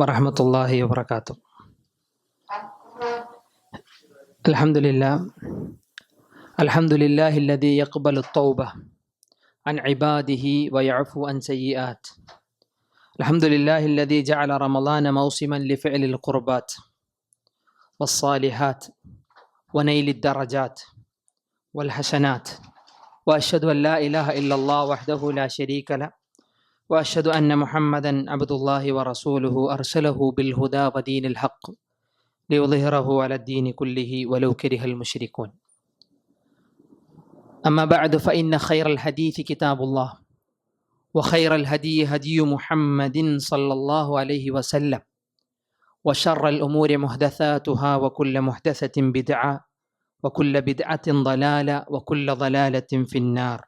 ورحمة الله وبركاته. الحمد لله. الحمد لله الذي يقبل التوبة عن عباده ويعفو عن سيئات. الحمد لله الذي جعل رمضان موسما لفعل القربات والصالحات ونيل الدرجات والحسنات. وأشهد أن لا إله إلا الله وحده لا شريك له. وأشهد أن محمدا عبد الله ورسوله أرسله بالهدى ودين الحق ليظهره على الدين كله ولو كره المشركون. أما بعد فإن خير الحديث كتاب الله وخير الهدي هدي محمد صلى الله عليه وسلم وشر الأمور محدثاتها وكل محدثة بدعة وكل بدعة ضلالة وكل ضلالة في النار.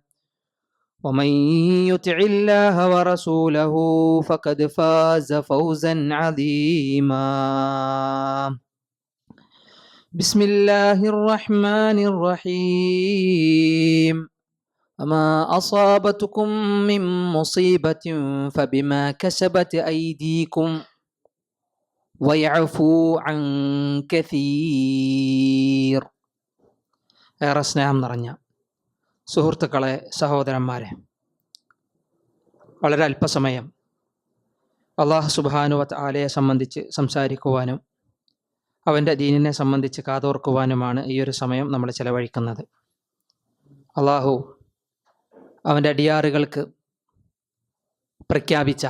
ومن يطع الله ورسوله فقد فاز فوزا عظيما. بسم الله الرحمن الرحيم. أما أصابتكم من مصيبة فبما كسبت أيديكم ويعفو عن كثير. رسنا أمنا സുഹൃത്തുക്കളെ സഹോദരന്മാരെ വളരെ അല്പസമയം അള്ളാഹു സുബാനുവത്ത് ആലയെ സംബന്ധിച്ച് സംസാരിക്കുവാനും അവന്റെ ദീനിനെ സംബന്ധിച്ച് കാതോർക്കുവാനുമാണ് ഈ ഒരു സമയം നമ്മൾ ചെലവഴിക്കുന്നത്. അള്ളാഹു അവന്റെ അടിയാറുകൾക്ക് പ്രഖ്യാപിച്ച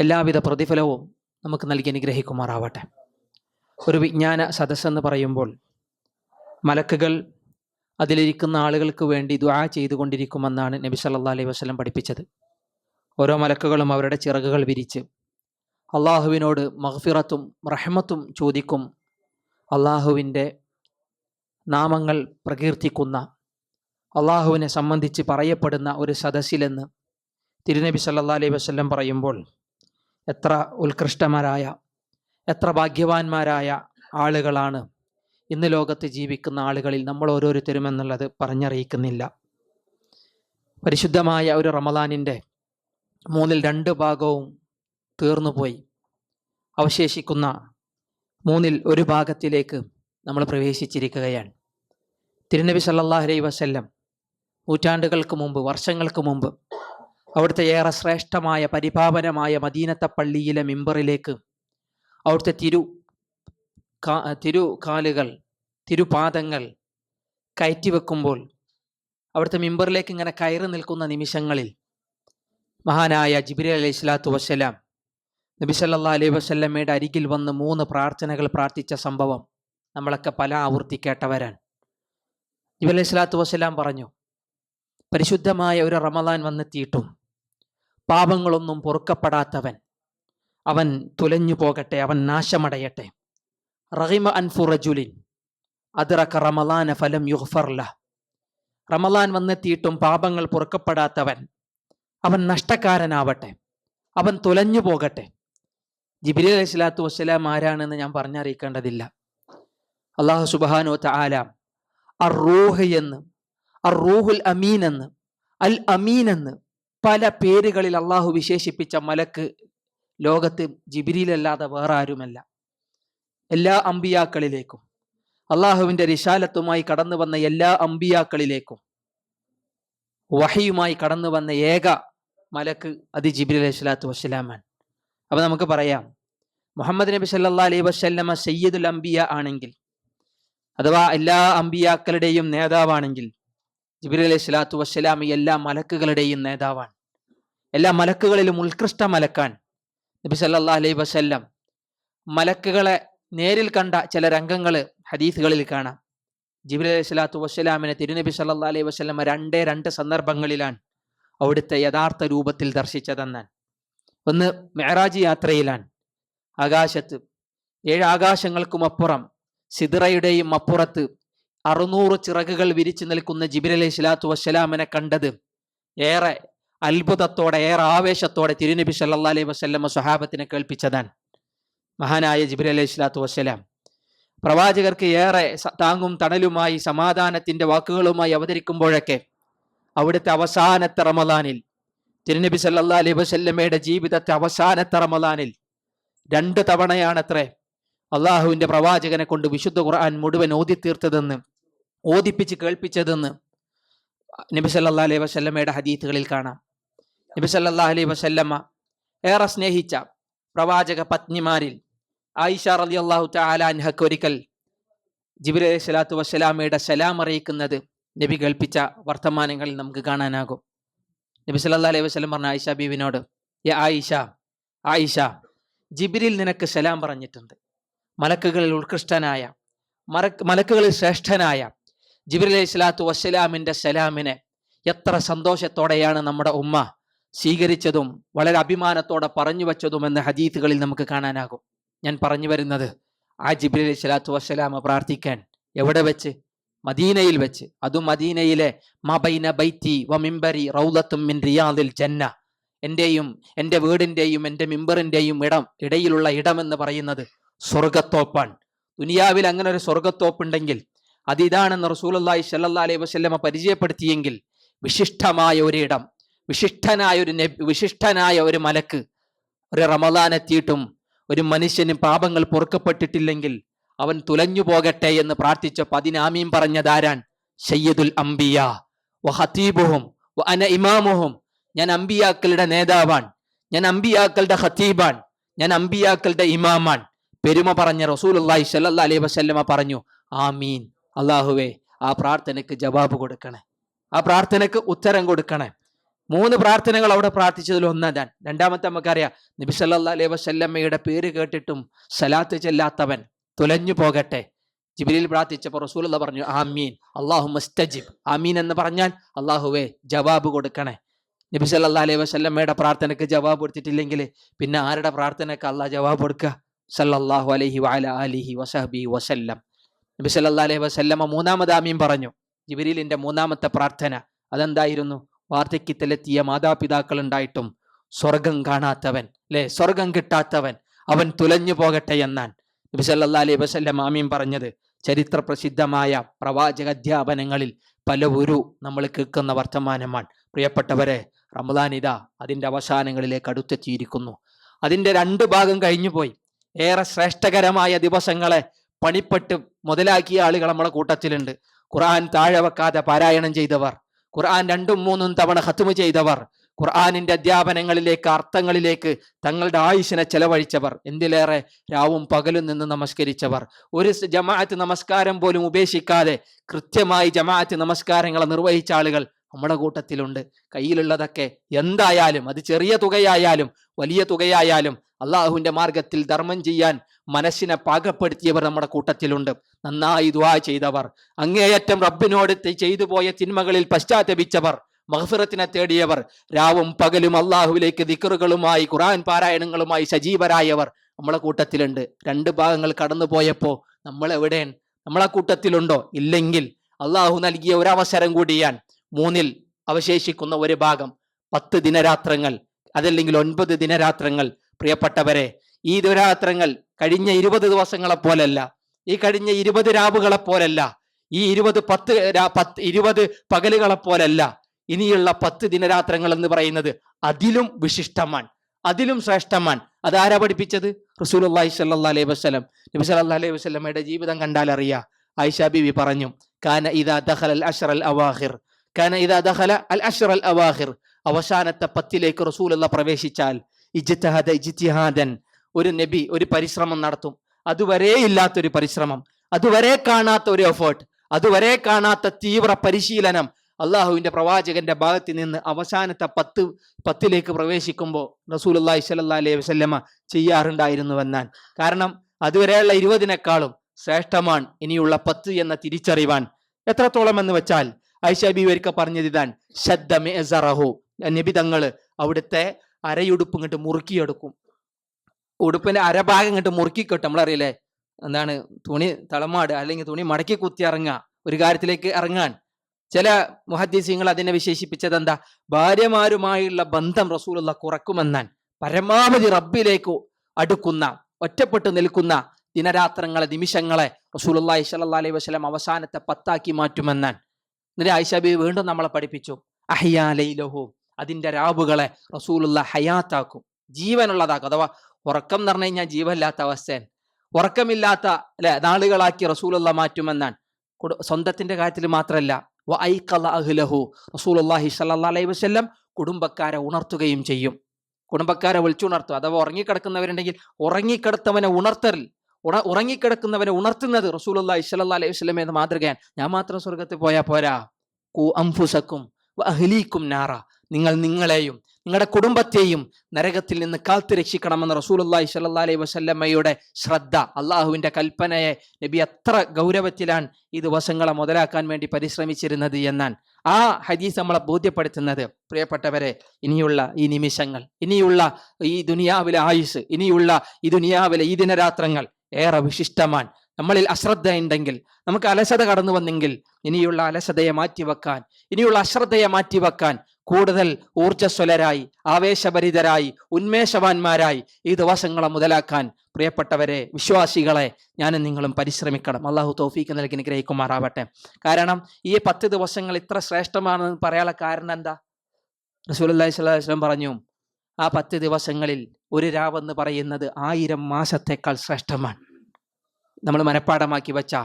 എല്ലാവിധ പ്രതിഫലവും നമുക്ക് നൽകി അനുഗ്രഹിക്കുമാറാവട്ടെ. ഒരു വിജ്ഞാന സദസ്സെന്ന് പറയുമ്പോൾ മലക്കുകൾ അതിലിരിക്കുന്ന ആളുകൾക്ക് വേണ്ടി ദുആ ചെയ്തുകൊണ്ടിരിക്കുമെന്നാണ് നബി സല്ലാ അലൈഹി വസ്ലം പഠിപ്പിച്ചത്. ഓരോ മലക്കുകളും അവരുടെ ചിറകുകൾ വിരിച്ച് അള്ളാഹുവിനോട് മഹ്ഫിറത്തും റഹ്മത്തും ചോദിക്കും. അള്ളാഹുവിന്റെ നാമങ്ങൾ പ്രകീർത്തിക്കുന്ന അള്ളാഹുവിനെ സംബന്ധിച്ച് പറയപ്പെടുന്ന ഒരു സദസ്സിലെന്ന് തിരുനബി സല്ലാ അലൈഹി വസ്ലം പറയുമ്പോൾ എത്ര ഉത്കൃഷ്ടമാരായ എത്ര ഭാഗ്യവാന്മാരായ ആളുകളാണ് ഇന്ന് ലോകത്ത് ജീവിക്കുന്ന ആളുകളിൽ നമ്മൾ ഓരോരുത്തരും എന്നുള്ളത് പറഞ്ഞറിയിക്കുന്നില്ല. പരിശുദ്ധമായ ഒരു റമദാനിന്റെ മൂന്നിൽ രണ്ട് ഭാഗവും തീർന്നുപോയി. അവശേഷിക്കുന്ന മൂന്നിൽ ഒരു ഭാഗത്തിലേക്ക് നമ്മൾ പ്രവേശിച്ചിരിക്കുകയാണ്. തിരുനബി സല്ലാഹുലൈ വസല്ലം നൂറ്റാണ്ടുകൾക്ക് മുമ്പ് വർഷങ്ങൾക്ക് മുമ്പ് അവിടുത്തെ ഏറെ ശ്രേഷ്ഠമായ പരിപാവനമായ മദീനത്തെ പള്ളിയിലെ മിമ്പറിലേക്ക് അവിടുത്തെ തിരു തിരുകാലുകൾ തിരുപാദങ്ങൾ കയറ്റിവെക്കുമ്പോൾ അവിടുത്തെ മിമ്പറിലേക്ക് ഇങ്ങനെ കയറി നിൽക്കുന്ന നിമിഷങ്ങളിൽ മഹാനായ ജിബിരി അലൈഹി സ്വലാത്തു വസ്സലാം നബി സല്ലാ അലൈഹി വസ്ല്ലമ്മയുടെ അരികിൽ വന്ന് മൂന്ന് പ്രാർത്ഥനകൾ പ്രാർത്ഥിച്ച സംഭവം നമ്മളൊക്കെ പല ആവൃത്തി കേട്ടവരാണ്. ജിബി അലൈഹി സ്വലാത്തു വസ്സലാം പറഞ്ഞു പരിശുദ്ധമായ ഒരു റമദാൻ വന്നെത്തിയിട്ടും പാപങ്ങളൊന്നും പൊറുക്കപ്പെടാത്തവൻ അവൻ തുലഞ്ഞു പോകട്ടെ അവൻ നാശമടയട്ടെ. റഹിമ അൻഫുറജുലിൻ അതിറക്ക റമലാന ഫലം യുഹ്ഫർല റമലാൻ വന്നെത്തിയിട്ടും പാപങ്ങൾ പൊറുക്കപ്പെടാത്തവൻ. അവൻ നഷ്ടക്കാരനാവട്ടെ. അവൻ തുലഞ്ഞു പോകട്ടെ. ജിബിലി അലൈഹി സ്വലാത്തു വസ്സലാം ആരാണെന്ന് ഞാൻ പറഞ്ഞറിയിക്കേണ്ടതില്ല. അള്ളാഹു സുബാനോ ആലാം അർ റൂഹ് എന്ന് അർ റൂഹുൽ അമീൻ എന്ന് അൽ അമീൻ എന്ന് പല പേരുകളിൽ അള്ളാഹു വിശേഷിപ്പിച്ച മലക്ക് ലോകത്ത് ജിബിരിയിലല്ലാതെ വേറെ ആരുമല്ല എല്ലാ അമ്പിയാക്കളിലേക്കും. അള്ളാഹുവിന്റെ റിശാലത്തുമായി കടന്നു വന്ന എല്ലാ അമ്പിയാക്കളിലേക്കും. വഹയുമായി കടന്നു വന്ന ഏക മലക്ക് അത് ജിബിൽ അലൈഹി സ്വലാത്തു വസ്സലാമാണ്. അപ്പൊ നമുക്ക് പറയാം. മുഹമ്മദ് നബി സല്ലാ അലൈഹി വസ്ല്ലമ സയ്യിദുൽ അംബിയ ആണെങ്കിൽ അഥവാ എല്ലാ അമ്പിയാക്കളുടെയും നേതാവാണെങ്കിൽ ജിബിൽ അലൈഹി സ്വലാത്തു വസ്സലാം എല്ലാ മലക്കുകളുടെയും നേതാവാണ്. എല്ലാ മലക്കുകളിലും ഉത്കൃഷ്ട മലക്കാൻ നബി സല്ലാ അലൈഹി വസ്ല്ലം. മലക്കുകളെ നേരിൽ കണ്ട ചില രംഗങ്ങൾ ഹദീസുകളിൽ കാണാം. ജിബിൽ അലൈഹി സ്വലാത്തു വസ്സലാമിനെ തിരുനബി സല്ലാ അലൈഹി വസ്ലമ രണ്ടേ രണ്ട് സന്ദർഭങ്ങളിലാണ് അവിടുത്തെ യഥാർത്ഥ രൂപത്തിൽ ദർശിച്ചതെന്നാൽ ഒന്ന് മെഹറാജ് യാത്രയിലാണ്. ആകാശത്ത് ഏഴ് ആകാശങ്ങൾക്കും അപ്പുറം സിദിറയുടെയും അപ്പുറത്ത് അറുന്നൂറ് ചിറകുകൾ വിരിച്ചു നിൽക്കുന്ന ജിബിൽ അലൈഹി സ്വലാത്തു വസ്സലാമിനെ കണ്ടത് ഏറെ അത്ഭുതത്തോടെ ഏറെ ആവേശത്തോടെ തിരുനബി സല്ലാ അലൈഹി വസ്ലമ സ്വഹാബത്തിനെ കേൾപ്പിച്ചതാണ്. മഹാനായ ജിബിർ അലൈഹി സ്വലാത്തു വസ്സലാം. പ്രവാചകർക്ക് ഏറെ താങ്ങും തണലുമായി സമാധാനത്തിന്റെ വാക്കുകളുമായി അവതരിക്കുമ്പോഴൊക്കെ അവിടുത്തെ അവസാനത്തെ റമദാനിൽ തിരുനബി സല്ലാ അലൈഹി വസല്ലമയുടെ ജീവിതത്തെ അവസാനത്തെ റമദാനിൽ രണ്ട് തവണയാണത്രേ അള്ളാഹുവിന്റെ പ്രവാചകനെ കൊണ്ട് വിശുദ്ധ ഖുർആൻ മുഴുവൻ ഓതി തീർത്തതെന്ന് ഓദിപ്പിച്ച് കേൾപ്പിച്ചതെന്ന് നബി സല്ലാ അലൈഹി വസല്ലമയുടെ ഹദീത്തുകളിൽ കാണാം. നബി സല്ലാ അലൈഹി വസല്ലമ്മ ഏറെ സ്നേഹിച്ച പ്രവാചക പത്നിമാരിൽ ആയിഷ റലി അള്ളാഹു താലാൻഹക്ക് ഒരിക്കൽ ജിബിർ സലാത്തു വസ്സലാമയുടെ സലാം അറിയിക്കുന്നത് നബി കേൾപ്പിച്ച വർത്തമാനങ്ങളിൽ നമുക്ക് കാണാനാകും. നബി സല്ലാ അലൈഹി വസ്ലം പറഞ്ഞ ആയിഷ ബീവിനോട് യ ആയിഷ ആയിഷ ജിബിരിൽ നിനക്ക് സലാം പറഞ്ഞിട്ടുണ്ട്. മലക്കുകളിൽ ഉത്കൃഷ്ടനായ മര മലക്കുകളിൽ ശ്രേഷ്ഠനായ ജിബിർ അലൈഹി സ്വലാത്തു വസ്സലാമിന്റെ സലാമിനെ എത്ര സന്തോഷത്തോടെയാണ് നമ്മുടെ ഉമ്മ സ്വീകരിച്ചതും വളരെ അഭിമാനത്തോടെ പറഞ്ഞു വച്ചതും എന്ന ഹദീത്തുകളിൽ നമുക്ക് കാണാനാകും. ഞാൻ പറഞ്ഞു വരുന്നത്. ആ ജിബ്രി അലി സ്വലാത്തു വസ്സലാമ പ്രാർത്ഥിക്കാൻ എവിടെ വെച്ച്? മദീനയിൽ വെച്ച്. അതും മദീനയിലെ മബൈന ബൈത്തി വ മിംബരി റൗലത്തും മിൻ റിയാദിൽ ജന്ന. എന്റെയും എന്റെ വീടിന്റെയും എന്റെ മിമ്പറിന്റെയും ഇടം ഇടയിലുള്ള ഇടമെന്ന് പറയുന്നത് സ്വർഗത്തോപ്പാണ് ദുനിയാവിൽ അങ്ങനെ ഒരു സ്വർഗത്തോപ്പുണ്ടെങ്കിൽ അത് ഇതാണെന്ന് റസൂലുള്ളാഹി സ്വല്ലല്ലാഹി അലൈഹി വസല്ലമ പരിചയപ്പെടുത്തിയെങ്കിൽ വിശിഷ്ടമായ ഒരിടം വിശിഷ്ടനായ ഒരു വിശിഷ്ടനായ ഒരു മലക്ക് ഒരു റമദാൻ എത്തിയിട്ടും ഒരു മനുഷ്യന് പാപങ്ങൾ പൊറുക്കപ്പെട്ടിട്ടില്ലെങ്കിൽ അവൻ തുലഞ്ഞു പോകട്ടെ എന്ന് പ്രാർത്ഥിച്ച പതിനാമിയും പറഞ്ഞതാരാൻ? സയ്യദുൽ അംബിയ. വ ഹത്തീബുഹും വ അന ഇമാമുഹും. ഞാൻ അംബിയാക്കളുടെ നേതാവാണ് ഞാൻ അംബിയാക്കളുടെ ഹത്തീബാൻ ഞാൻ അംബിയാക്കളുടെ ഇമാമാൻ. പെരുമ പറഞ്ഞ റസൂൽ റസൂലുള്ളാഹി സല്ലാ അലൈ വസല്ലമ പറഞ്ഞു ആമീൻ. അള്ളാഹുവേ ആ പ്രാർത്ഥനയ്ക്ക് ജവാബ് കൊടുക്കണേ. ആ പ്രാർത്ഥനയ്ക്ക് ഉത്തരം കൊടുക്കണേ. മൂന്ന് പ്രാർത്ഥനകൾ അവിടെ പ്രാർത്ഥിച്ചതിൽ ഒന്നതാൻ രണ്ടാമത്തെ നമുക്കറിയാം നബി സല്ലാ അലൈഹി വസല്ലമ്മയുടെ പേര് കേട്ടിട്ടും സലാത്ത് ചെല്ലാത്തവൻ തുലഞ്ഞു പോകട്ടെ. ജിബിലിൽ പ്രാർത്ഥിച്ചപ്പോൾ റസൂലുള്ള പറഞ്ഞു ആമീൻ. അള്ളാഹു മസ്തജിബ് ആമീൻ എന്ന് പറഞ്ഞാൽ അള്ളാഹുവേ ജവാബ് കൊടുക്കണേ. നബി സല്ലാ അലൈഹി വസല്ലമ്മയുടെ പ്രാർത്ഥനയ്ക്ക് ജവാബ് കൊടുത്തിട്ടില്ലെങ്കിൽ പിന്നെ ആരുടെ പ്രാർത്ഥനയ്ക്ക് അള്ളാഹ് ജവാബ് കൊടുക്കുക സല്ലാഹു അലഹി വാല അലിഹി വസഹബി വസല്ലം. നബി സല്ലാ അലൈഹി വസല്ലമ മൂന്നാമത് ആമീൻ പറഞ്ഞു. ജിബിരിലിന്റെ മൂന്നാമത്തെ പ്രാർത്ഥന അതെന്തായിരുന്നു? വാർദ്ധക്യത്തിലെത്തിയ മാതാപിതാക്കൾ ഉണ്ടായിട്ടും സ്വർഗം കാണാത്തവൻ അല്ലെ സ്വർഗം കിട്ടാത്തവൻ അവൻ തുലഞ്ഞു പോകട്ടെ എന്നാൻ നബി സല്ലല്ലാഹു അലൈഹി വസല്ലം ആമീൻ പറഞ്ഞത് ചരിത്ര പ്രസിദ്ധമായ പ്രവാചക അധ്യാപനങ്ങളിൽ പല ഒരു നമ്മൾ കേൾക്കുന്ന വർത്തമാനമാണ്. പ്രിയപ്പെട്ടവരെ റമദാൻ ഇതാ അതിന്റെ അവസാനങ്ങളിലേക്ക് അടുത്തെത്തിയിരിക്കുന്നു. അതിന്റെ രണ്ട് ഭാഗം കഴിഞ്ഞുപോയി. ഏറെ ശ്രേഷ്ഠകരമായ ദിവസങ്ങളെ പണിപ്പെട്ട് മുതലാക്കിയ ആളുകൾ നമ്മളെ കൂട്ടത്തിലുണ്ട്. ഖുർആൻ താഴെ വെക്കാതെ പാരായണം ചെയ്തവർ ഖുർആൻ രണ്ടും മൂന്നും തവണ ഹത്തുമ ചെയ്തവർ ഖുർആാനിന്റെ അധ്യാപനങ്ങളിലേക്ക് അർത്ഥങ്ങളിലേക്ക് തങ്ങളുടെ ആയുഷിനെ ചെലവഴിച്ചവർ എന്തിലേറെ? രാവും പകലും നിന്ന് നമസ്കരിച്ചവർ. ഒരു ജമാഅത്ത് നമസ്കാരം പോലും ഉപേക്ഷിക്കാതെ കൃത്യമായി ജമാഅത്ത് നമസ്കാരങ്ങളെ നിർവഹിച്ച ആളുകൾ നമ്മുടെ കൂട്ടത്തിലുണ്ട്. കയ്യിലുള്ളതൊക്കെ എന്തായാലും അത് ചെറിയ തുകയായാലും വലിയ തുകയായാലും അള്ളാഹുവിന്റെ മാർഗത്തിൽ ധർമ്മം ചെയ്യാൻ മനസ്സിനെ പാകപ്പെടുത്തിയവർ നമ്മുടെ കൂട്ടത്തിലുണ്ട്. നന്നായി ദുആ ചെയ്തവർ. അങ്ങേയറ്റം റബ്ബിനോട് ചെയ്തു പോയ തിന്മകളിൽ പശ്ചാത്തപിച്ചവർ മഹഫിറത്തിനെ തേടിയവർ രാവും പകലും അള്ളാഹുവിലേക്ക് ദിക്കറുകളുമായി ഖുറാൻ പാരായണങ്ങളുമായി സജീവരായവർ നമ്മളെ കൂട്ടത്തിലുണ്ട്. രണ്ട് ഭാഗങ്ങൾ കടന്നു പോയപ്പോ നമ്മൾ എവിടെയാണ്? നമ്മളെ കൂട്ടത്തിലുണ്ടോ? ഇല്ലെങ്കിൽ അള്ളാഹു നൽകിയ ഒരവസരം കൂടിയാൻ മൂന്നിൽ അവശേഷിക്കുന്ന ഒരു ഭാഗം. പത്ത് ദിനരാത്രങ്ങൾ അതല്ലെങ്കിൽ ഒൻപത് ദിനരാത്രങ്ങൾ പ്രിയപ്പെട്ടവരെ ഈ ദുരാത്രങ്ങൾ കഴിഞ്ഞ ഇരുപത് ദിവസങ്ങളെ പോലല്ല ഈ കഴിഞ്ഞ ഇരുപത് രാവുകളെ പോലല്ല ഈ ഇരുപത് പത്ത് പത്ത് ഇരുപത് പകലുകളെ പോലല്ല ഇനിയുള്ള പത്ത് ദിനരാത്രങ്ങൾ എന്ന് പറയുന്നത് അതിലും വിശിഷ്ടമാണ് അതിലും ശ്രേഷ്ഠമാൻ അതാരാ പഠിപ്പിച്ചത്? റസൂലുള്ളാഹി സ്വല്ലല്ലാഹി അലൈഹി വസ്ലം നബി സല്ലാ അലൈഹി വസല്ലമയുടെ ജീവിതം കണ്ടാൽ അറിയാം. ആയിഷ ബിവി പറഞ്ഞു കാന ഇദാ ദഹൽ അൽ അഷർ അൽ അവാഖിർ കാന ഇദാ ദഖല അൽ അഷർ അൽ അവാഹിർ. അവസാനത്തെ പത്തിലേക്ക് റസൂലുള്ള പ്രവേശിച്ചാൽ ഇജ്തിഹാദ ഇജിത്തിഹാദൻ ഒരു നബി ഒരു പരിശ്രമം നടത്തും. അതുവരെ ഇല്ലാത്തൊരു പരിശ്രമം അതുവരെ കാണാത്ത ഒരു എഫേർട്ട് അതുവരെ കാണാത്ത തീവ്ര പരിശീലനം. അള്ളാഹുവിന്റെ പ്രവാചകന്റെ ഭാഗത്ത് നിന്ന് അവസാനത്തെ പത്ത് പത്തിലേക്ക് പ്രവേശിക്കുമ്പോൾ റസൂൽ റസൂലുള്ളാഹി സ്വല്ലല്ലാഹി അലൈഹി വസല്ലമ ചെയ്യാറുണ്ടായിരുന്നുവെന്നാൻ കാരണം അതുവരെയുള്ള ഇരുപതിനേക്കാളും ശ്രേഷ്ഠമാണ് ഇനിയുള്ള പത്ത് എന്ന തിരിച്ചറിവാൻ. എത്രത്തോളം എന്ന് വെച്ചാൽ ഐഷബി ഒരിക്കൽ പറഞ്ഞത് ഇതാൻ ശബ്ദ മേസറഹു നബി അവിടുത്തെ അരയുടുപ്പ് ഇങ്ങോട്ട് മുറുക്കിയെടുക്കും. ഉടുപ്പിന്റെ അരഭാഗം ഇങ്ങോട്ട് മുറുക്കിക്കെട്ടും. നമ്മളറിയില്ലേ? എന്താണ്? തുണി തളമാട് അല്ലെങ്കിൽ തുണി മടക്കി കുത്തി ഇറങ്ങുക. ഒരു കാര്യത്തിലേക്ക് ഇറങ്ങാൻ. ചില മുഹദ്ദീസിങ്ങൾ അതിനെ വിശേഷിപ്പിച്ചത് എന്താ? ഭാര്യമാരുമായുള്ള ബന്ധം റസൂലുള്ള കുറക്കുമെന്നാൻ പരമാവധി റബ്ബിലേക്ക് അടുക്കുന്ന ഒറ്റപ്പെട്ടു നിൽക്കുന്ന ദിനരാത്രങ്ങളെ നിമിഷങ്ങളെ റസൂലുള്ളാഹി സ്വല്ലല്ലാഹി അലൈഹി വസല്ലം അവസാനത്തെ പത്താക്കി മാറ്റുമെന്നാൻ എന്നിട്ട് ആയിഷബി വീണ്ടും നമ്മളെ പഠിപ്പിച്ചു. അഹ്യാ അതിന്റെ രാവുകളെ റസൂലുള്ള ഹയാത്താക്കും. ജീവനുള്ളതാക്കും. അഥവാ ഉറക്കം എന്ന് പറഞ്ഞു കഴിഞ്ഞാൽ ജീവനില്ലാത്ത അവസ്ഥയാണ്. ഉറക്കമില്ലാത്ത അല്ലെ നാളുകളാക്കി റസൂലുള്ള മാറ്റുമെന്നാണ്. സ്വന്തത്തിന്റെ കാര്യത്തിൽ മാത്രമല്ല അഹ്ലഹു റസൂലുള്ളാഹി അലൈഹി വസല്ലം കുടുംബക്കാരെ ഉണർത്തുകയും ചെയ്യും. കുടുംബക്കാരെ വിളിച്ചുണർത്തും. അഥവാ ഉറങ്ങിക്കിടക്കുന്നവരുണ്ടെങ്കിൽ ഉറങ്ങിക്കിടത്തവനെ ഉണർത്തൽ ഉണ ഉറങ്ങിക്കിടക്കുന്നവനെ ഉണർത്തുന്നത് റസൂലുള്ളാഹി സ്വല്ലല്ലാഹി അലൈഹി വസ്ലം എന്ന മാതൃകയാണ്. ഞാൻ മാത്രം സ്വർഗത്തിൽ പോയാൽ പോരാ. കു അംഫുസക്കും അഹ്ലീക്കും നാറ. നിങ്ങൾ നിങ്ങളെയും നിങ്ങളുടെ കുടുംബത്തെയും നരകത്തിൽ നിന്ന് കാത്തു രക്ഷിക്കണമെന്ന് റസൂലുള്ളാഹി സ്വല്ലല്ലാഹി അലൈഹി വസല്ലമയുടെ ശ്രദ്ധ അള്ളാഹുവിന്റെ കൽപ്പനയെ നബി എത്ര ഗൗരവത്തിലാണ് ഈ ദിവസങ്ങളെ മുതലാക്കാൻ വേണ്ടി പരിശ്രമിച്ചിരുന്നത് എന്നാണ്. ആ ഹദീസ് നമ്മളെ ബോധ്യപ്പെടുത്തുന്നത്. പ്രിയപ്പെട്ടവരെ ഇനിയുള്ള ഈ നിമിഷങ്ങൾ ഇനിയുള്ള ഈ ദുനിയാവിലെ ആയുസ് ഇനിയുള്ള ഈ ദുനിയാവിലെ ഈ ദിനരാത്രങ്ങൾ ഏറെ വിശിഷ്ടമാണ്. നമ്മളിൽ അശ്രദ്ധ ഉണ്ടെങ്കിൽ നമുക്ക് അലസത കടന്നു വന്നെങ്കിൽ ഇനിയുള്ള അലസതയെ മാറ്റിവെക്കാൻ ഇനിയുള്ള അശ്രദ്ധയെ മാറ്റിവെക്കാൻ കൂടുതൽ ഊർജസ്വലരായി ആവേശഭരിതരായി ഉന്മേഷവാന്മാരായി ഈ ദിവസങ്ങളെ മുതലാക്കാൻ പ്രിയപ്പെട്ടവരെ വിശ്വാസികളെ ഞാനും നിങ്ങളും പരിശ്രമിക്കണം. അള്ളാഹു തോഫീക്ക് നൽകി നിഗ്രഹിക്കുമാറാവട്ടെ കാരണം ഈ പത്ത് ദിവസങ്ങൾ ഇത്ര ശ്രേഷ്ഠമാണെന്ന് പറയാനുള്ള കാരണം എന്താ? റസൂലി സ്വലം പറഞ്ഞു ആ പത്ത് ദിവസങ്ങളിൽ ഒരു രാവെന്ന് പറയുന്നത് ആയിരം മാസത്തേക്കാൾ ശ്രേഷ്ഠമാണ്. നമ്മൾ മനഃപ്പാടമാക്കി വെച്ച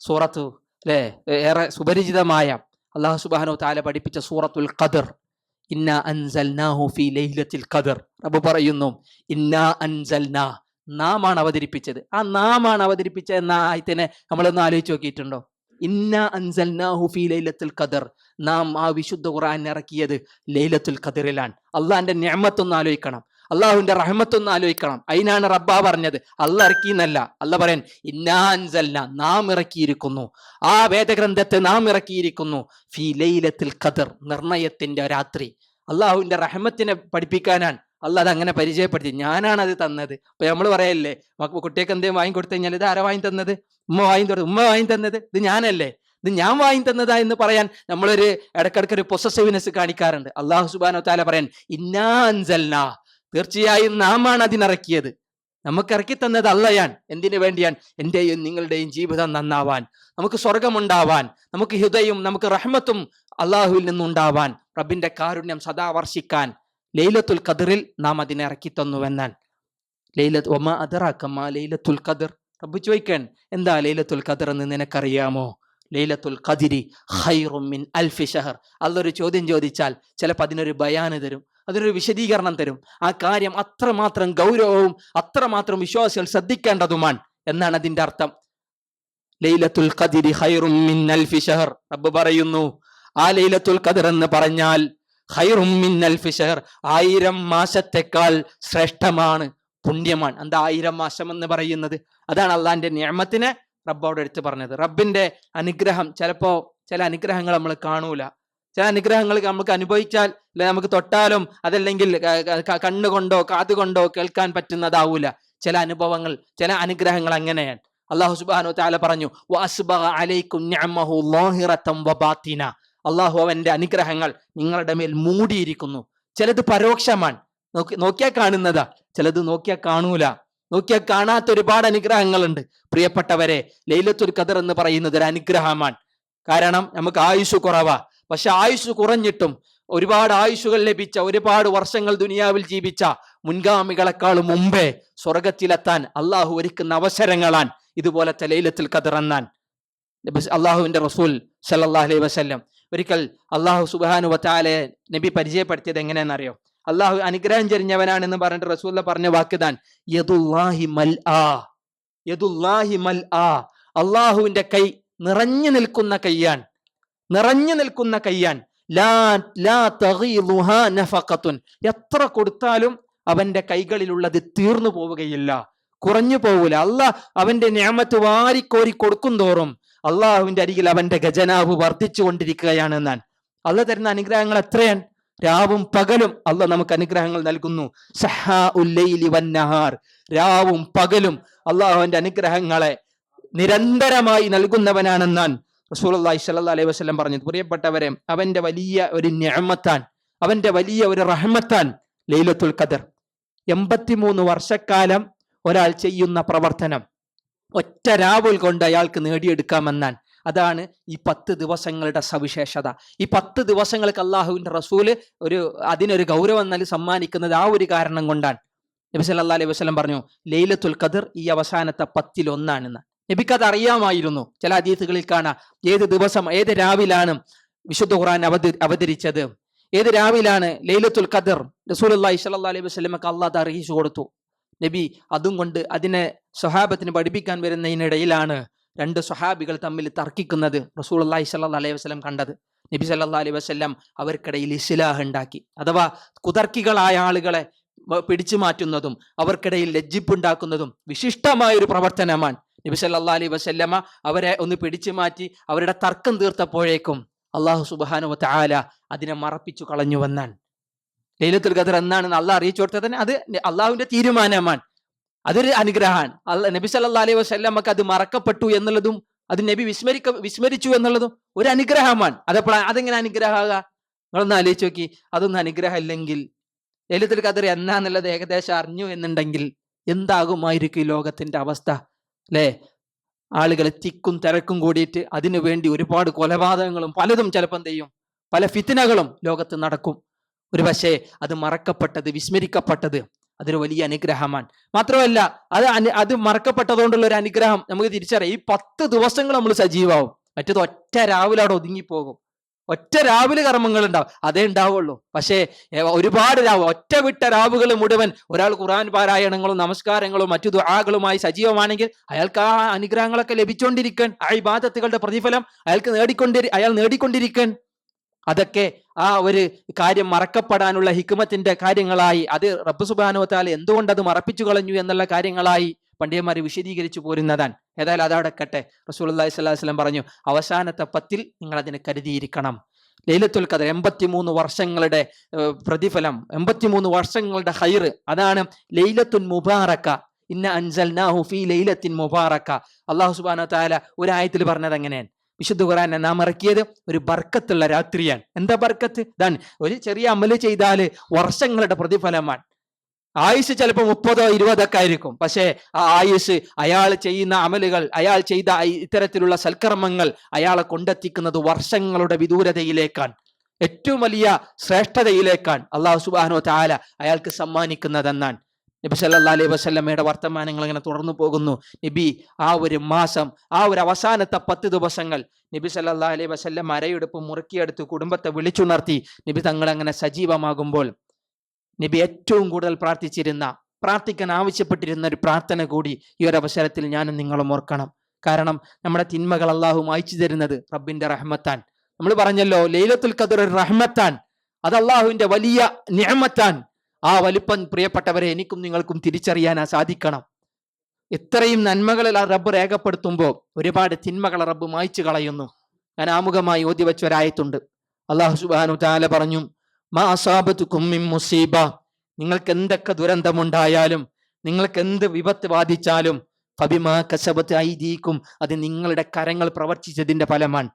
സൂറത്ത് അല്ലേ ഏറെ സുപരിചിതമായ അള്ളാഹു സുബാനോ താല പഠിപ്പിച്ച സൂറത്തുൽ ഖദർ. ഇന്ന അൻസൽനാഹു ഫി ലൈലത്തിൽ ഖദർ. റബ്ബ് പറയുന്നു ഇന്ന അൻസൽനാ. നാമാണ് അവതരിപ്പിച്ചത്. ആ നാമാണ് അവതരിപ്പിച്ച എന്ന ആയത്തിനെ നമ്മളൊന്ന് ആലോചിച്ച് നോക്കിയിട്ടുണ്ടോ? ഇന്ന അൻസൽനാഹു ഫി ലൈലത്തുൽ ഖദർ. നാം ആ വിശുദ്ധ ഖുർആൻ ഇറക്കിയത് ലൈലത്തുൽ ഖദറിലാണ്. അള്ളാഹിന്റെ ഞാമത്തൊന്ന് ആലോചിക്കണം. അള്ളാഹുവിന്റെ റഹ്മത്തൊന്ന് ആലോചിക്കണം. അതിനാണ് റബ്ബ പറഞ്ഞത്. അല്ല ഇറക്കിയെന്നല്ല. അല്ല പറയാൻ ഇന്നാൻസല്ല നാം ഇറക്കിയിരിക്കുന്നു. ആ വേദഗ്രന്ഥത്തെ നാം ഇറക്കിയിരിക്കുന്നു. ഫി ലൈലത്തിൽ ഖദർ നിർണയത്തിന്റെ രാത്രി. അള്ളാഹുവിന്റെ റഹ്മത്തിനെ പഠിപ്പിക്കാനാണ് അല്ല അത് അങ്ങനെ പരിചയപ്പെടുത്തി. ഞാനാണ് അത് തന്നത്. അപ്പൊ നമ്മൾ പറയല്ലേ കുട്ടിയൊക്കെ എന്തെങ്കിലും വാങ്ങി കൊടുത്തു കഴിഞ്ഞാൽ ഇത് ആരാ വാങ്ങി തന്നത്? ഉമ്മ വാങ്ങി തന്നത്? ഉമ്മ വാങ്ങി തന്നത്? ഇത് ഞാനല്ലേ? ഇത് ഞാൻ വാങ്ങി തന്നതാ എന്ന് പറയാൻ നമ്മളൊരു ഇടക്കിടക്ക് ഒരു പൊസസീവ്നെസ് കാണിക്കാറുണ്ട്. അള്ളാഹു സുബാനോ താല പറയാൻ ഇന്നാൻസൽന തീർച്ചയായും നാമാണ് അതിനിറക്കിയത്. നമുക്ക് ഇറക്കി തന്നത് അല്ലയാൻ എന്തിനു വേണ്ടിയാണ്? എന്റെയും നിങ്ങളുടെയും ജീവിതം നന്നാവാൻ. നമുക്ക് സ്വർഗമുണ്ടാവാൻ നമുക്ക് ഹൃദയും നമുക്ക് റഹ്മത്തും അള്ളാഹുവിൽ നിന്നുണ്ടാവാൻ. റബ്ബിന്റെ കാരുണ്യം സദാ വർഷിക്കാൻ. ലൈലത്തുൽ ഖദറിൽ നാം അതിനെ ഇറക്കി തന്നുവെന്നാൻ ലൈലത്ത് ഒമ അതറാക്കമ്മ ലൈലത്തുൽ ഖദർ? റബ്ബ് ചോദിക്കാൻ എന്താ ലൈലത്തുൽ ഖദർ എന്ന് നിനക്കറിയാമോ? ലൈലത്തുൽ ഖദിരി ഹൈറുമിൻ മിൻ അൽഫി ഷഹർ അല്ലൊരു ചോദ്യം ചോദിച്ചാൽ ചിലപ്പോൾ അതിനൊരു ബയാന് തരും. അതിനൊരു വിശദീകരണം തരും. ആ കാര്യം അത്രമാത്രം ഗൗരവവും അത്രമാത്രം വിശ്വാസികൾ ശ്രദ്ധിക്കേണ്ടതുമാണ് എന്നാണ് അതിന്റെ അർത്ഥം. ലൈലത്തുൽ ഖദിരി ഹൈറും മിൻ അൽഫി ഷഹർ റബ്ബ് പറയുന്നു ആ ലൈലത്തുൽ ഖദർ എന്ന് പറഞ്ഞാൽ ഹൈറും മിൻ അൽഫി ഷഹർ ആയിരം മാസത്തെക്കാൾ ശ്രേഷ്ഠമാണ് പുണ്യമാണ്. എന്താ ആയിരം മാസം എന്ന് പറയുന്നത്? അതാണ് അള്ളാന്റെ നിയമത്തിനെ റബ്ബോട് എടുത്ത് പറഞ്ഞത്. റബ്ബിന്റെ അനുഗ്രഹം ചിലപ്പോ ചില അനുഗ്രഹങ്ങൾ നമ്മൾ കാണൂല. ചില അനുഗ്രഹങ്ങൾ നമുക്ക് അനുഭവിച്ചാൽ നമുക്ക് തൊട്ടാലും അതല്ലെങ്കിൽ കണ്ണുകൊണ്ടോ കാതുകൊണ്ടോ കേൾക്കാൻ പറ്റുന്നതാവൂല. ചില അനുഭവങ്ങൾ ചില അനുഗ്രഹങ്ങൾ അങ്ങനെയാണ്. അള്ളാഹു സുബാനു താല പറഞ്ഞു. അള്ളാഹു അവന്റെ അനുഗ്രഹങ്ങൾ നിങ്ങളുടെ മേൽ മൂടിയിരിക്കുന്നു. ചിലത് പരോക്ഷമാണ്. നോക്കി നോക്കിയാൽ കാണുന്നതാ. ചിലത് നോക്കിയാൽ കാണൂല. നോക്കിയാൽ കാണാത്ത ഒരുപാട് അനുഗ്രഹങ്ങളുണ്ട്. പ്രിയപ്പെട്ടവരെ ലൈലത്തുൽ ഖദർ എന്ന് പറയുന്നത് ഒരു അനുഗ്രഹമാണ്. കാരണം നമുക്ക് ആയുസ് കുറവാ. പക്ഷെ ആയുസ് കുറഞ്ഞിട്ടും ഒരുപാട് ആയുഷുകൾ ലഭിച്ച ഒരുപാട് വർഷങ്ങൾ ദുനിയാവിൽ ജീവിച്ച മുൻഗാമികളെക്കാൾ മുമ്പേ സ്വർഗത്തിലെത്താൻ അള്ളാഹു ഒരുക്കുന്ന അവസരങ്ങളാൻ ഇതുപോലെ തലയിലത്തിൽ കതിറന്നാൻ. അള്ളാഹുവിന്റെ റസൂൽ സല്ലാഹലൈ അലൈഹി വസല്ലം ഒരിക്കൽ അള്ളാഹു സുബാനു വത്താലെ നബി പരിചയപ്പെടുത്തിയത് എങ്ങനെയെന്നറിയോ അള്ളാഹു അനുഗ്രഹം ചെരിഞ്ഞവനാണെന്ന് പറഞ്ഞിട്ട് റസൂൽ പറഞ്ഞ വാക്കുതാൻ യദുല്ലാഹി യദുല്ലാഹി അള്ളാഹുവിന്റെ കൈ നിറഞ്ഞു നിൽക്കുന്ന കയ്യാൻ നിറഞ്ഞു നിൽക്കുന്ന കയ്യാൻ. ലാ ലാ എത്ര കൊടുത്താലും അവന്റെ കൈകളിലുള്ളത് തീർന്നു പോവുകയില്ല. കുറഞ്ഞു പോവില്ല അള്ളാഹ് അവന്റെ ഞാമത്ത് വാരിക്കോരി കൊടുക്കും തോറും അള്ളാഹുവിന്റെ അരികിൽ അവന്റെ ഖജനാവ് വർദ്ധിച്ചു കൊണ്ടിരിക്കുകയാണ് അല്ല തരുന്ന അനുഗ്രഹങ്ങൾ എത്രയാണ്? രാവും പകലും അല്ല നമുക്ക് അനുഗ്രഹങ്ങൾ നൽകുന്നു. വന്നഹാർ രാവും പകലും അള്ളാഹുവിന്റെ അനുഗ്രഹങ്ങളെ നിരന്തരമായി നൽകുന്നവനാണെന്നാൻ റസൂലി സല്ല അലൈഹി വസ്ലം പറഞ്ഞു പ്രിയപ്പെട്ടവരെ അവന്റെ വലിയ ഒരു ഞാമത്താൻ അവന്റെ വലിയ ഒരു റഹ്മത്താൻ ലൈലത്തുൽ ഖദർ. എൺപത്തിമൂന്ന് വർഷക്കാലം ഒരാൾ ചെയ്യുന്ന പ്രവർത്തനം ഒറ്റ രാവുൽ കൊണ്ട് അയാൾക്ക് നേടിയെടുക്കാമെന്നാൻ അതാണ് ഈ പത്ത് ദിവസങ്ങളുടെ സവിശേഷത. ഈ പത്ത് ദിവസങ്ങൾക്ക് അള്ളാഹുവിന്റെ റസൂൽ ഒരു അതിനൊരു ഗൗരവം നൽകി സമ്മാനിക്കുന്നത് ആ ഒരു കാരണം കൊണ്ടാണ്. നബി സല്ലാ അലൈഹി വസ്ലം പറഞ്ഞു ലൈലത്തുൽ ഖദർ ഈ അവസാനത്തെ പത്തിൽ ഒന്നാണെന്ന് നബിക്ക് അത് അറിയാമായിരുന്നു ചില അതീതുകളിൽ കാണാം. ഏത് ദിവസം ഏത് രാവിലാണ് വിശുദ്ധ ഖുറാൻ അവതി അവതരിച്ചത്? ഏത് രാവിലാണ് ലൈലത്തുൽ ഖദർ അള്ളാഹി സ്വല്ലാ അലൈഹി വസ്ലമക്ക് അള്ളാഹ് അറിയിച്ചു കൊടുത്തു? നബി അതും കൊണ്ട് അതിനെ സ്വഹാബത്തിന് പഠിപ്പിക്കാൻ വരുന്നതിനിടയിലാണ് രണ്ട് സ്വഹാബികൾ തമ്മിൽ തർക്കിക്കുന്നത് റസൂൽ അള്ളാഹി സല്ലാ അലൈഹി വസ്ലം കണ്ടത്. നബി സല്ലാ അലൈഹി വസ്ലം അവർക്കിടയിൽ ഇസ്ലാഹ് ഉണ്ടാക്കി. അഥവാ കുതർക്കികളായ ആളുകളെ പിടിച്ചു മാറ്റുന്നതും അവർക്കിടയിൽ ലജ്ജിപ്പുണ്ടാക്കുന്നതും വിശിഷ്ടമായ ഒരു പ്രവർത്തനമാണ്. നബി സല്ലാ അലൈഹി വസല്ലമ അവരെ ഒന്ന് പിടിച്ചു മാറ്റി അവരുടെ തർക്കം തീർത്തപ്പോഴേക്കും അള്ളാഹു സുബാനു ആല അതിനെ മറപ്പിച്ചു കളഞ്ഞുവെന്നാണ് ലൈലത്തുൽ ഖദർ എന്നാണെന്ന് അള്ളാഹ് അറിയിച്ചു കൊടുത്തത് തന്നെ അത് അള്ളാഹുവിന്റെ തീരുമാനമാണ്. അതൊരു അനുഗ്രഹമാണ്. അല്ല നബി സല്ലാ അലൈഹി വസ്ല്ലമ്മക്ക് അത് മറക്കപ്പെട്ടു എന്നുള്ളതും അത് നബി വിസ്മരിക്ക വിസ്മരിച്ചു എന്നുള്ളതും ഒരു അനുഗ്രഹമാണ്. അതെപ്പോഴാ അതെങ്ങനെ അനുഗ്രഹമാകുക? നിങ്ങളൊന്ന് ആലോചിച്ച് നോക്കി. അതൊന്നും അനുഗ്രഹം ഇല്ലെങ്കിൽ ലൈലത്തുൽ ഖദർ എന്നാന്നുള്ളത് ഏകദേശം അറിഞ്ഞു എന്നുണ്ടെങ്കിൽ എന്താകുമായിരിക്കും ഈ ലോകത്തിന്റെ അവസ്ഥ? അല്ലേ ആളുകൾ തിക്കും തിരക്കും കൂടിയിട്ട് അതിനു വേണ്ടി ഒരുപാട് കൊലപാതകങ്ങളും പലതും ചിലപ്പം ചെയ്യും? പല ഫിത്തിനകളും ലോകത്ത് നടക്കും. ഒരു പക്ഷേ അത് മറക്കപ്പെട്ടത് വിസ്മരിക്കപ്പെട്ടത് അതൊരു വലിയ അനുഗ്രഹമാണ്. മാത്രമല്ല അത് അത് മറക്കപ്പെട്ടതുകൊണ്ടുള്ള ഒരു അനുഗ്രഹം നമുക്ക് തിരിച്ചറിയാം. ഈ പത്ത് ദിവസങ്ങൾ നമ്മൾ സജീവാവും മറ്റേത് ഒറ്റ രാവിലെ അവിടെ ഒതുങ്ങിപ്പോകും. ഒറ്റ രാവിലെ കർമ്മങ്ങൾ ഉണ്ടാവും. അതേ ഉണ്ടാവുള്ളൂ. പക്ഷേ ഒരുപാട് രാവ് ഒറ്റ വിട്ട രാവുകൾ മുഴുവൻ ഒരാൾ ഖുറാൻ പാരായണങ്ങളും നമസ്കാരങ്ങളും മറ്റു ദുആകളുമായി സജീവമാണെങ്കിൽ അയാൾക്ക് ആ അനുഗ്രഹങ്ങളൊക്കെ ലഭിച്ചുകൊണ്ടിരിക്കാൻ ആ ഇബാദത്തുകളുടെ പ്രതിഫലം അയാൾക്ക് നേടിക്കൊണ്ടിരി അയാൾ നേടിക്കൊണ്ടിരിക്കാൻ. അതൊക്കെ ആ ഒരു കാര്യം മറക്കപ്പെടാനുള്ള ഹിക്മത്തിന്റെ കാര്യങ്ങളായി അത് റബ്ബ് സുബാനുവത്താൽ എന്തുകൊണ്ട് അത് മറപ്പിച്ചു കളഞ്ഞു എന്നുള്ള കാര്യങ്ങളായി പണ്ഡിതന്മാർ വിശദീകരിച്ചു പോരുന്നതാണ്. ഏതായാലും അതടക്കട്ടെ റസൂൽ അള്ളഹി സ്വലാഹു വസ്ലം പറഞ്ഞു അവസാനത്തെ പത്തിൽ നിങ്ങൾ അതിനെ കരുതിയിരിക്കണം. ലൈലത്തുൽ ഖദർ എൺപത്തിമൂന്ന് വർഷങ്ങളുടെ പ്രതിഫലം എൺപത്തിമൂന്ന് വർഷങ്ങളുടെ ഹൈർ അതാണ് ലൈലത്തുൽ മുബാറക്ക. ഇന്ന അൻസൽ ഫീ ലൈലത്തിൻ മുബാറക്ക. അള്ളാഹു സുബാന താല ഒരു ആയത്തിൽ പറഞ്ഞത് എങ്ങനെയാണ്? വിശുദ്ധ ഖുറാനെ നാം ഇറക്കിയത് ഒരു ബർക്കത്തുള്ള രാത്രിയാണ്. എന്താ ബർക്കത്ത്? ഇതാണ് ഒരു ചെറിയ അമൽ ചെയ്താൽ വർഷങ്ങളുടെ പ്രതിഫലമാണ്. ആയുസ് ചിലപ്പോൾ മുപ്പതോ ഇരുപതൊക്കെ ആയിരിക്കും. പക്ഷേ ആ ആയുസ് അയാൾ ചെയ്യുന്ന അമലുകൾ അയാൾ ചെയ്ത ഇത്തരത്തിലുള്ള സൽക്കർമ്മങ്ങൾ അയാളെ കൊണ്ടെത്തിക്കുന്നത് വർഷങ്ങളുടെ വിദൂരതയിലേക്കാണ്. ഏറ്റവും വലിയ ശ്രേഷ്ഠതയിലേക്കാണ് അള്ളാഹു സുബാനോ താല അയാൾക്ക് സമ്മാനിക്കുന്നതെന്നാണ്. നബി സല്ലാ അലൈഹി വസ്ലമയുടെ വർത്തമാനങ്ങൾ ഇങ്ങനെ തുടർന്നു പോകുന്നു. നബി ആ ഒരു മാസം ആ ഒരു അവസാനത്തെ പത്ത് ദിവസങ്ങൾ നബി സല്ലാ അലൈഹി വസ്ല്ലം അരയെടുപ്പ് മുറുക്കിയെടുത്ത് കുടുംബത്തെ വിളിച്ചുണർത്തി നബി തങ്ങൾ അങ്ങനെ സജീവമാകുമ്പോൾ നബി ഏറ്റവും കൂടുതൽ പ്രാർത്ഥിച്ചിരുന്ന പ്രാർത്ഥിക്കാൻ ആവശ്യപ്പെട്ടിരുന്ന ഒരു പ്രാർത്ഥന കൂടി ഈ ഒരു അവസരത്തിൽ ഞാനും നിങ്ങളും ഓർക്കണം. കാരണം നമ്മുടെ തിന്മകൾ അള്ളാഹു മായ്ച്ചു തരുന്നത് റബ്ബിന്റെ റഹ്മത്താൻ. നമ്മൾ പറഞ്ഞല്ലോ ലൈലത്തുൽ ഖദർ ഒരു റഹ്മത്താൻ. അത് അള്ളാഹുവിന്റെ വലിയ നിയമത്താൻ. ആ വലിപ്പം പ്രിയപ്പെട്ടവരെ എനിക്കും നിങ്ങൾക്കും തിരിച്ചറിയാൻ സാധിക്കണം. ഇത്രയും നന്മകളിൽ ആ റബ്ബ് രേഖപ്പെടുത്തുമ്പോൾ ഒരുപാട് തിന്മകൾ റബ്ബ് മായ്ച്ചു കളയുന്നു. ഞാൻ ആമുഖമായി ഓതി വെച്ച അള്ളാഹു സുബാനു താല പറഞ്ഞു മുസീബ. നിങ്ങൾക്ക് എന്തൊക്കെ ദുരന്തമുണ്ടായാലും നിങ്ങൾക്ക് എന്ത് വിപത്ത് ബാധിച്ചാലും ഫബിമാ കശബത്ത് ഐദീക്കും അത് നിങ്ങളുടെ കരങ്ങൾ പ്രവർത്തിച്ചതിന്റെ ഫലമാണ്.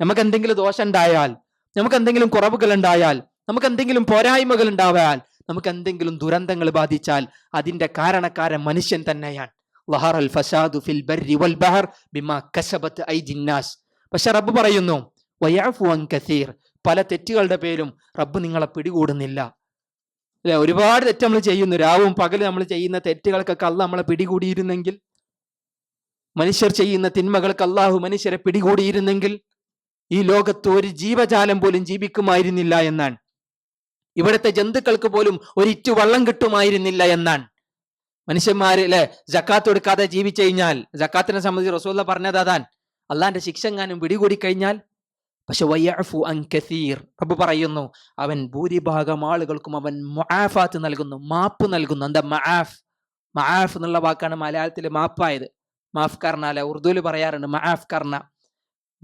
നമുക്ക് എന്തെങ്കിലും ദോഷം ഉണ്ടായാൽ നമുക്ക് എന്തെങ്കിലും കുറവുകൾ ഉണ്ടായാൽ നമുക്ക് എന്തെങ്കിലും പോരായ്മകൾ ഉണ്ടാവാൽ നമുക്ക് എന്തെങ്കിലും ദുരന്തങ്ങൾ ബാധിച്ചാൽ അതിന്റെ കാരണക്കാരൻ മനുഷ്യൻ തന്നെയാണ്. ലഹർ ഫസാദു ഫിൽ ബർരി വൽ ബഹർ ബിമാ കസബത്ത് ഐദിന്നാസ് പക്ഷെ റബ്ബ് പറയുന്നു അൻ കസീർ. പല തെറ്റുകളുടെ പേരും റബ്ബ് നിങ്ങളെ പിടികൂടുന്നില്ല. അല്ലെ? ഒരുപാട് തെറ്റ് നമ്മൾ ചെയ്യുന്നു. രാവും പകലും നമ്മൾ ചെയ്യുന്ന തെറ്റുകൾക്കൊക്കെ അല്ല നമ്മളെ പിടികൂടിയിരുന്നെങ്കിൽ മനുഷ്യർ ചെയ്യുന്ന തിന്മകൾക്ക് അള്ളാഹു മനുഷ്യരെ പിടികൂടിയിരുന്നെങ്കിൽ ഈ ലോകത്ത് ഒരു ജീവജാലം പോലും ജീവിക്കുമായിരുന്നില്ല എന്നാണ്. ഇവിടുത്തെ ജന്തുക്കൾക്ക് പോലും ഒരിറ്റു വള്ളം കിട്ടുമായിരുന്നില്ല എന്നാണ്. മനുഷ്യന്മാര് അല്ലെ? ജക്കാത്ത് കൊടുക്കാതെ ജീവിച്ചു കഴിഞ്ഞാൽ ജക്കാത്തിനെ സംബന്ധിച്ച് റസൂല്ല പറഞ്ഞത് അള്ളാന്റെ ശിക്ഷ എങ്ങാനും പിടികൂടി കഴിഞ്ഞാൽ പക്ഷെ വയ്യാഫു അൻ കസീർ. റബ്ബ് പറയുന്നു അവൻ ഭൂരിഭാഗം ആളുകൾക്കും അവൻ മൊആഫാത്ത് നൽകുന്നു മാപ്പ് നൽകുന്നു. എന്താ മആഫ്? മആഫ് എന്നുള്ള വാക്കാണ് മലയാളത്തിൽ മാപ്പായത്. മാഫ് കർണ അല്ലെ? ഉറുദുവിൽ പറയാറുണ്ട് മആഫ് കർണ.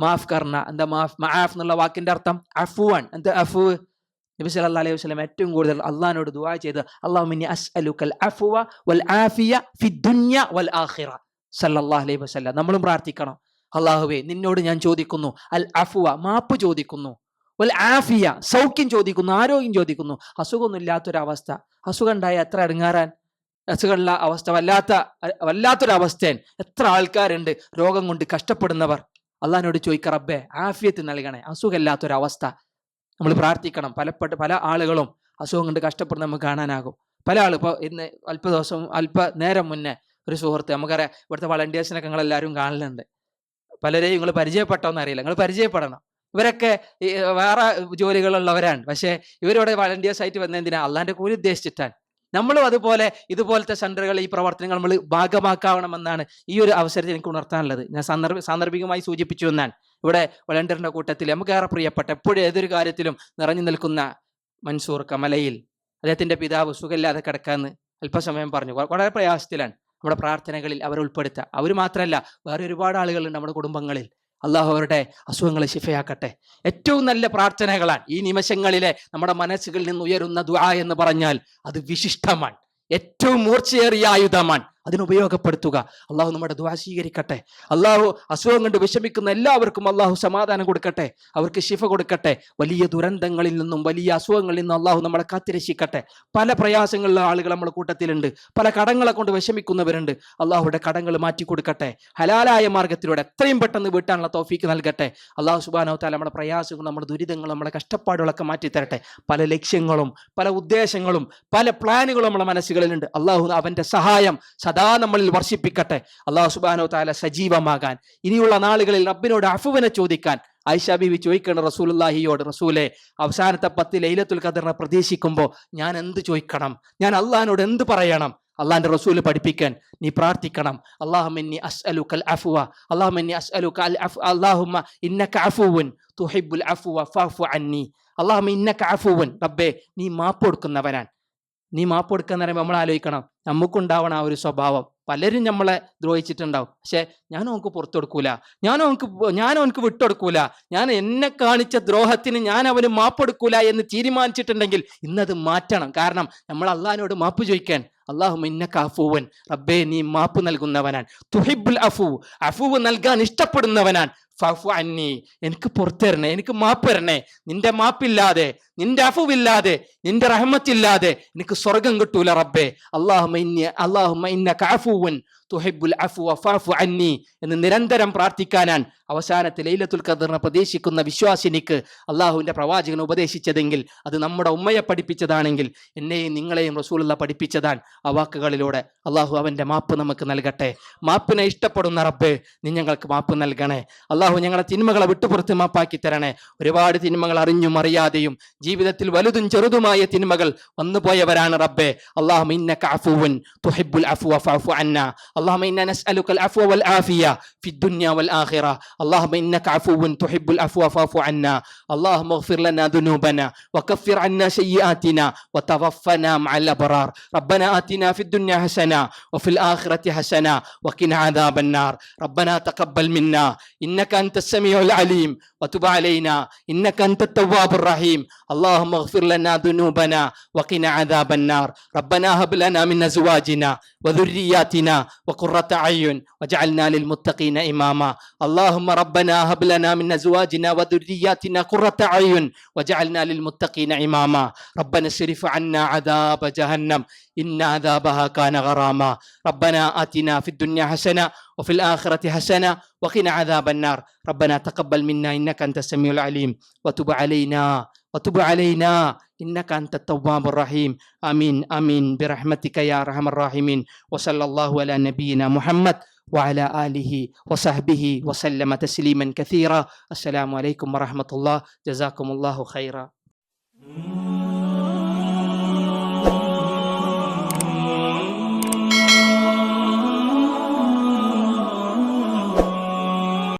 മാഫ് കർണ. എന്താ മാഫ്? മആഫ് എന്നുള്ള വാക്കിന്റെ അർത്ഥം അഫുവാൻ. എന്താ അഫു? നബി സല്ലല്ലാഹു അലൈഹി വസല്ലം ഏറ്റവും കൂടുതൽ അള്ളഹാനോട് ദുആ ചെയ്ത് അല്ലാഹുമ്മ അസ്അലുക്കൽ അഫ്വ വൽ ആഫിയ ഫി ദുനിയ വൽ ആഖിറ. സല്ലല്ലാഹു അലൈഹി വസല്ലം. നമ്മളും പ്രാർത്ഥിക്കണം. അള്ളാഹുവേ നിന്നോട് ഞാൻ ചോദിക്കുന്നു. അൽ അഫുവ മാപ്പ് ചോദിക്കുന്നു. വൽ ആഫിയ സൗഖ്യം ചോദിക്കുന്നു ആരോഗ്യം ചോദിക്കുന്നു. അസുഖമൊന്നും ഇല്ലാത്തൊരവസ്ഥ അസുഖം ഉണ്ടായ എത്ര ഇറങ്ങാറാൻ അസുഖമുള്ള അവസ്ഥ വല്ലാത്ത വല്ലാത്തൊരവസ്ഥ എത്ര ആൾക്കാരുണ്ട് രോഗം കൊണ്ട് കഷ്ടപ്പെടുന്നവർ? അള്ളഹാനോട് ചോദിക്ക റബ്ബേ ആഫിയത്ത് നൽകണേ അസുഖമില്ലാത്തൊരവസ്ഥ. നമ്മൾ പ്രാർത്ഥിക്കണം. പലപ്പെട്ട പല ആളുകളും അസുഖം കൊണ്ട് കഷ്ടപ്പെടുന്ന നമുക്ക് കാണാനാകും. പല ആളും ഇപ്പോൾ ഇന്ന് അല്പ ദിവസം അല്പ നേരം മുന്നേ ഒരു സുഹൃത്ത് നമുക്കറിയാം ഇവിടുത്തെ വളണ്ടിയേഴ്സിനൊക്കെ നിങ്ങൾ എല്ലാവരും കാണലുണ്ട്. പലരെയും നിങ്ങൾ പരിചയപ്പെട്ടോന്ന് അറിയില്ല. നിങ്ങൾ പരിചയപ്പെടണം. ഇവരൊക്കെ വേറെ ജോലികളുള്ളവരാണ്. പക്ഷേ ഇവരിവിടെ വളണ്ടിയേഴ്സ് ആയിട്ട് വന്നതിനാ അള്ളാന്റെ കൂലി ഉദ്ദേശിച്ചിട്ടാണ്. നമ്മളും അതുപോലെ ഇതുപോലത്തെ സെന്ററുകൾ ഈ പ്രവർത്തനങ്ങൾ നമ്മൾ ഭാഗമാക്കാവണമെന്നാണ് ഈ ഒരു അവസരത്തിൽ എനിക്ക് ഉണർത്താനുള്ളത്. ഞാൻ സന്ദർഭ സാന്ദർഭികമായി സൂചിപ്പിച്ചു എന്നാണ്. ഇവിടെ വളണ്ടിയറിന്റെ കൂട്ടത്തിൽ നമുക്കേറെ പ്രിയപ്പെട്ട എപ്പോഴും ഏതൊരു കാര്യത്തിലും നിറഞ്ഞു നിൽക്കുന്ന മൻസൂർ കമലയിൽ. അദ്ദേഹത്തിന്റെ പിതാവ് സുഖമില്ലാതെ കിടക്കാന്ന് അല്പസമയം പറഞ്ഞു. വളരെ പ്രയാസത്തിലാണ്. നമ്മുടെ പ്രാർത്ഥനകളിൽ അവരെ ഉൾപ്പെടുത്തുക. അവർ മാത്രമല്ല വേറെ ഒരുപാട് ആളുകളുണ്ട് നമ്മുടെ കുടുംബങ്ങളിൽ. അള്ളാഹു അവരുടെ അസുഖങ്ങളെ ശിഫയാക്കട്ടെ. ഏറ്റവും നല്ല പ്രാർത്ഥനകളാണ് ഈ നിമിഷങ്ങളിലെ നമ്മുടെ മനസ്സുകളിൽ നിന്ന് ഉയരുന്ന ദുആ എന്ന് പറഞ്ഞാൽ അത് വിശിഷ്ടമാണ്. ഏറ്റവും മൂർച്ചയേറിയ ആയുധമാണ്. അതിന് ഉപയോഗപ്പെടുത്തുക. അള്ളാഹു നമ്മുടെ ദുആ സ്വീകരിക്കട്ടെ. അള്ളാഹു അസുഖം കൊണ്ട് വിഷമിക്കുന്ന എല്ലാവർക്കും അള്ളാഹു സമാധാനം കൊടുക്കട്ടെ. അവർക്ക് ശിഫ കൊടുക്കട്ടെ. വലിയ ദുരന്തങ്ങളിൽ നിന്നും വലിയ അസുഖങ്ങളിൽ നിന്നും അള്ളാഹു നമ്മളെ കാത്തിരക്ഷിക്കട്ടെ. പല പ്രയാസങ്ങളിലെ ആളുകൾ നമ്മുടെ കൂട്ടത്തിലുണ്ട്. പല കടങ്ങളെ കൊണ്ട് വിഷമിക്കുന്നവരുണ്ട്. അള്ളാഹുടെ കടങ്ങൾ മാറ്റി കൊടുക്കട്ടെ. ഹലാലായ മാർഗത്തിലൂടെ എത്രയും പെട്ടെന്ന് വീട്ടാനുള്ള തോഫീക്ക് നൽകട്ടെ. അള്ളാഹു സുബാനോ താല നമ്മുടെ പ്രയാസങ്ങൾ നമ്മുടെ ദുരിതങ്ങൾ നമ്മുടെ കഷ്ടപ്പാടുകളൊക്കെ മാറ്റി തരട്ടെ. പല ലക്ഷ്യങ്ങളും പല ഉദ്ദേശങ്ങളും പല പ്ലാനുകളും നമ്മുടെ മനസ്സുകളിലുണ്ട്. അള്ളാഹു അവന്റെ സഹായം സദാ നമ്മളിൽ വർഷിപ്പിക്കട്ടെ. അള്ളാഹു സുബാനോ താല സജീവമാകാൻ. ഇനിയുള്ള നാളുകളിൽ റബ്ബിനോട് അഫുവിനെ ചോദിക്കാൻ ഐഷ ബിബി ചോദിക്കണം റസൂലുല്ലാഹിയോട് റസൂലെ അവസാനത്തെ പത്ത് ലൈലത്തുൽ ഖദറിനെ പ്രതീക്ഷിക്കുമ്പോൾ ഞാൻ എന്ത് ചോദിക്കണം? ഞാൻ അള്ളഹാനോട് എന്ത് പറയണം? അള്ളാഹിന്റെ റസൂൽ പഠിപ്പിക്കാൻ നീ പ്രാർത്ഥിക്കണം. അള്ളാഹുമിന്നി കൽ അഫുവ അള്ളാഹുമിന്നി അസ് അലു അഫ് അള്ളാഹുമ ഇന്നക്ക അഫുവൻ തുഹിബ്ബുൽ അഫുവ ഫഫു അന്നി. അള്ളാഹുമ ഇന്നക്ക അഫുവൻ. റബ്ബേ നീ മാപ്പ് കൊടുക്കുന്നവനാണ്. നീ മാപ്പ് കൊടുക്കുന്ന പറയുമ്പോൾ നമ്മൾ ആലോചിക്കണം. നമുക്കുണ്ടാവണം ആ ഒരു സ്വഭാവം. പലരും നമ്മളെ ദ്രോഹിച്ചിട്ടുണ്ടാവും. പക്ഷേ ഞാൻ അവനക്ക് പുറത്തു കൊടുക്കൂല. ഞാൻ അവനക്ക് ഞാൻ അവനക്ക് വിട്ടുകൊടുക്കൂല ഞാൻ എന്നെ കാണിച്ച ദ്രോഹത്തിന് ഞാൻ അവന് മാപ്പെടുക്കൂല എന്ന് തീരുമാനിച്ചിട്ടുണ്ടെങ്കിൽ ഇന്നത് മാറ്റണം. കാരണം നമ്മൾ അള്ളഹാനോട് മാപ്പ് ചോദിക്കാൻ അള്ളാഹു ഇന്ന അഫൂവൻ. റബ്ബേ നീ മാപ്പ് നൽകുന്നവനാണ്. തുഹിബുൽ അഫു. അഫുവ് നൽകാൻ ഇഷ്ടപ്പെടുന്നവനാണ്. ഫഫു അന്നി എനിക്ക് പുറത്തരണേ എനിക്ക് മാപ്പ് തരണേ. നിന്റെ മാപ്പില്ലാതെ നിന്റെ അഫുവില്ലാതെ നിന്റെ റഹ്മത്തില്ലാതെ എനിക്ക് സ്വർഗം കിട്ടൂല റബ്ബേ. അള്ളാഹുമ ഇന്നി അള്ളാഹുമ അന്നി എന്ന് നിരന്തരം പ്രാർത്ഥിക്കാനാണ് അവസാനത്തെ ലൈലത്തുൽ ഖദറിനെ പ്രതീക്ഷിക്കുന്ന വിശ്വാസിനിക്ക് അള്ളാഹുവിന്റെ പ്രവാചകൻ ഉപദേശിച്ചതെങ്കിൽ അത് നമ്മുടെ ഉമ്മയെ പഠിപ്പിച്ചതാണെങ്കിൽ എന്നെയും നിങ്ങളെയും റസൂലുള്ള പഠിപ്പിച്ചതാണ് ആ വാക്കുകളിലൂടെ. അള്ളാഹു അവന്റെ മാപ്പ് നമുക്ക് നൽകട്ടെ. മാപ്പിനെ ഇഷ്ടപ്പെടുന്ന റബ്ബ് നീ ഞങ്ങൾക്ക് മാപ്പ് നൽകണേ. അള്ളാഹു ഞങ്ങളെ തിന്മകളെ വിട്ടുപുറത്ത് മാപ്പാക്കി തരണേ ഒരുപാട് തിന്മകൾ അറിഞ്ഞും അറിയാതെയും ജീവിതത്തിൽ വലുതും ചെറുതുമായ തിന്മകൾ വന്നുപോയവരാണ് റബ്ബെ അള്ളാഹു ഇന്നക അഫുവൻ തുഹിബ്ബുൽ അഫ്വ ഫഅഫു അന്നാ اللهم انا نسالك العفو والعافيه في الدنيا والاخره اللهم انك عفو تحب العفو فاعف عنا اللهم اغفر لنا ذنوبنا وكفر عنا سيئاتنا وتوفنا مع الابرار ربنا اتنا في الدنيا حسنه وفي الاخره حسنه وقنا عذاب النار ربنا تقبل منا انك انت السميع العليم وتب علينا انك انت التواب الرحيم اللهم اغفر لنا ذنوبنا وقنا عذاب النار ربنا هب لنا من ازواجنا وذرياتنا وقرة أعين وجعلنا للمتقين إماما اللهم ربنا هب لنا من أزواجنا وذرياتنا قرة أعين وجعلنا للمتقين إماما ربنا اصرف عنا عذاب جهنم إن عذابها كان غراما. ربنا آتنا في الدنيا حسنة وفي الآخرة حسنة وقنا عذاب النار. ربنا تقبل منا إنك أنت السميع العليم. وتب علينا وتب علينا إنك أنت التواب الرحيم. آمين آمين برحمتك يا أرحم الراحمين. وصلى الله على نبينا محمد وعلى آله وصحبه وسلم تسليما كثيرا. السلام عليكم ورحمة الله. جزاكم الله خيرا.